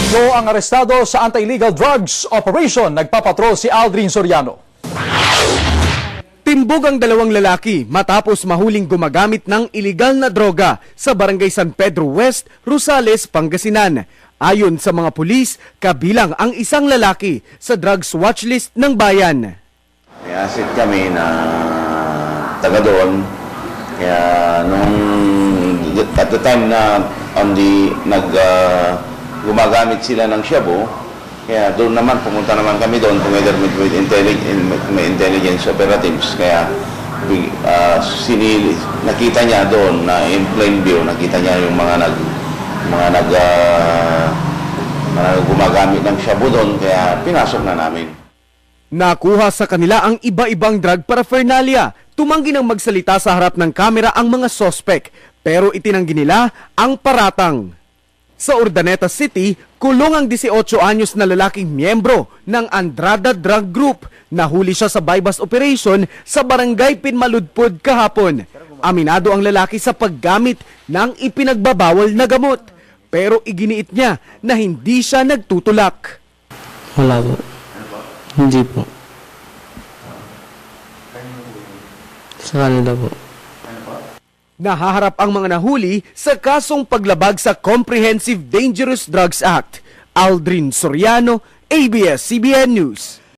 Tatlo ang arestado sa anti-illegal drugs operation. Nagpapatrol si Aldrin Soriano. Timbog ang dalawang lalaki matapos mahuling gumagamit ng iligal na droga sa Barangay San Pedro West, Rosales, Pangasinan. Ayon sa mga pulis, kabilang ang isang lalaki sa drugs watchlist ng bayan. May asset kami na taga doon. Kaya nung at the time na on the nag ah, gumagamit sila ng shabu, kaya doon naman pumunta naman kami doon together with, with intelligence, intelligence operatives. Kaya ah, sinili, nakita niya doon na in plain view, nakita niya yung mga nag mga nag ah, mga gumagamit ng shabu doon kaya pinasok na namin. Nakuha sa kanila ang iba-ibang drug paraphernalia. Tumanggi ng magsalita sa harap ng kamera ang mga sospek, pero itinanggi nila ang paratang. Sa Urdaneta City, kulong ang 18 anyos na lalaking miyembro ng Andrada Drug Group. Nahuli siya sa bypass operation sa barangay Pinmaludpod kahapon. Aminado ang lalaki sa paggamit ng ipinagbabawal na gamot. Pero iginiit niya na hindi siya nagtutulak. Wala po. Hindi po. Sa kanila po. Nahaharap ang mga nahuli sa kasong paglabag sa Comprehensive Dangerous Drugs Act. Aldrin Soriano, ABS-CBN News.